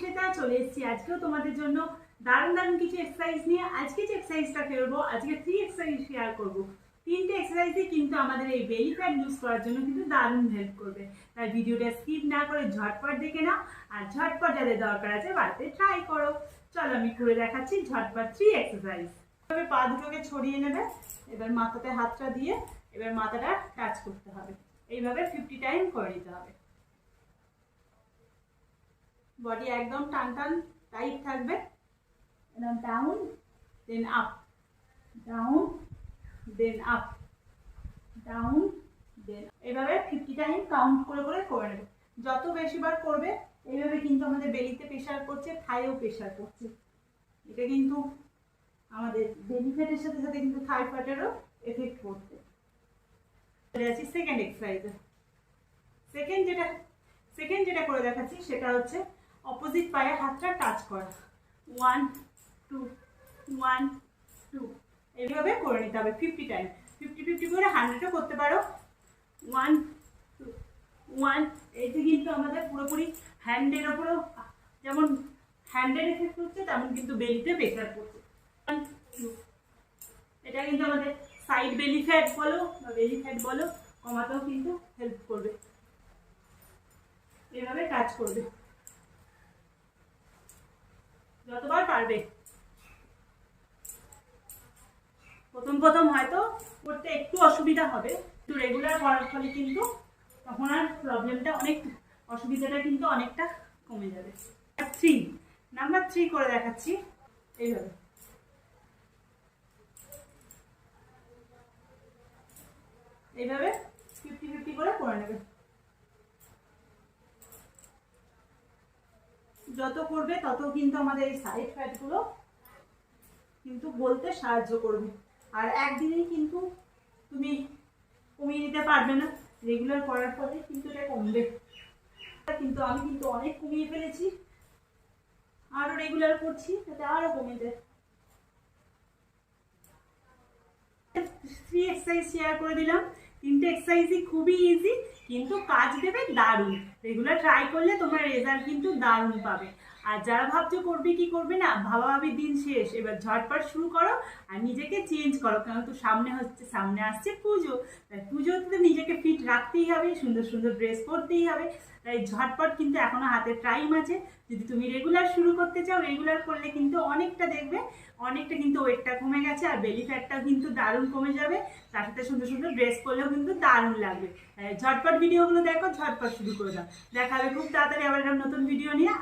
সেটা চলে এসেছি। আজকেও তোমাদের জন্য দারুণ দারুণ কিছু এক্সারসাইজ নিয়ে আজকে যে এক্সারসাইজটা ফেলব আজকে থ্রি এক্সারসাইজ শেয়ার করব। তিনটে এক্সারসাইজই কিন্তু আমাদের এই বেলি ফ্যাট লুজ করার জন্য কিন্তু দারুণ হেল্প করবে। তাই ভিডিওটা স্কিপ না করে ঝটপট দেখে নাও, আর ঝটপট যাদের দরকার আছে বাড়িতে ট্রাই করো। চলো আমি করে দেখাচ্ছি ঝটপট থ্রি এক্সারসাইজ এভাবে পা দুটোকে ছড়িয়ে নেবে, এবার মাথাতে হাতটা দিয়ে এবার মাথাটা টাচ করতে হবে। এইভাবে ফিফটি টাইম করে নিতে হবে। বডি একদম টান টান টাইট থাকবে। একদম down then up down then up down then এভাবে ফিফটি টাইম কাউন্ট করে করে করে নেবে। যত বেশিবার করবে এইভাবে কিন্তু আমাদের বেলিতে প্রেশার করছে থাইও প্রেশার করছে। এটা কিন্তু আমাদের বেলি ফ্যাটের সাথে সাথে কিন্তু থাই ফ্যাটেরও এফেক্ট করছে। চলে যাচ্ছি সেকেন্ড এক্সারসাইজে সেকেন্ড যেটা সেকেন্ড যেটা করে দেখাচ্ছি সেটা হচ্ছে অপোজিট পায়ে হাতটা টাচ করা। ওয়ান টু ওয়ান টু এইভাবে করে নিতে হবে ফিফটি টাইম ফিফটি ফিফটি করে হান্ড্রেডও করতে পারো। ওয়ান টু ওয়ান এতে কিন্তু আমাদের পুরোপুরি হ্যান্ডের ওপরেও যেমন হ্যান্ডের এফেক্ট হচ্ছে, তেমন কিন্তু বেলিতে প্রেশার পড়ছে। ওয়ান টু এটা কিন্তু আমাদের সাইড বেলি ফ্যাট বলো বা বেলি ফ্যাট বলো, কমাতেও কিন্তু হেল্প করবে। এভাবে কাজ করবে। পারবে। প্রথম প্রথম হয়তো করতে একটু অসুবিধা হবে। একটু রেগুলার করার ফলে কিন্তু তখন আর প্রবলেমটা অনেক, অসুবিধাটা কিন্তু অনেকটা কমে যাবে। থ্রি নাম্বার থ্রি করে দেখাচ্ছি। এইভাবে। এইভাবে ফিফটি ফিফটি করে করে নেবে। যত করবে, তত কিন্তু আমাদের এই সাইড ফ্যাটগুলো কিন্তু বলতে সাহায্য করবে। আর একদিনেই কিন্তু তুমি কমিয়ে নিতে পারবে না। রেগুলার করার ফলে কিন্তু এটা কমবে। কিন্তু আমি কিন্তু অনেক কমিয়ে ফেলেছি। আরও রেগুলার করছি তাতে আরও কমে যায়। ফ্রি এক্সারসাইজ শেয়ার করে দিলাম। তিনটে এক্সারসাইজই খুবই ইজি কিন্তু কাজ দেবে দারুণ। এগুলো ট্রাই করলে তোমার রেজাল্ট কিন্তু দারুণ পাবে। আর যারা ভাবছ করবে কি করবে না, ভাবা ভাবি দিন শেষ। এবার ঝটপট শুরু করো আর নিজেকে চেঞ্জ করো, কারণ তো সামনে হচ্ছে, সামনে আসছে পুজো। তাই পুজোতে তো নিজেকে ফিট রাখতেই হবে, সুন্দর সুন্দর ড্রেস পরতেই হবে। তাই ঝটপট কিন্তু এখনও হাতে টাইম আছে। যদি তুমি রেগুলার শুরু করতে চাও রেগুলার করলে কিন্তু অনেকটা দেখবে, অনেকটা কিন্তু ওয়েটটা কমে গেছে আর বেলি ফ্যাটটাও কিন্তু দারুণ কমে যাবে। তার সাথে সুন্দর সুন্দর ড্রেস করলেও কিন্তু দারুণ লাগবে। ঝটপট ভিডিওগুলো দেখো, ঝটপট শুরু করে দাও। দেখা খুব তাড়াতাড়ি আবার নতুন ভিডিও নিয়ে।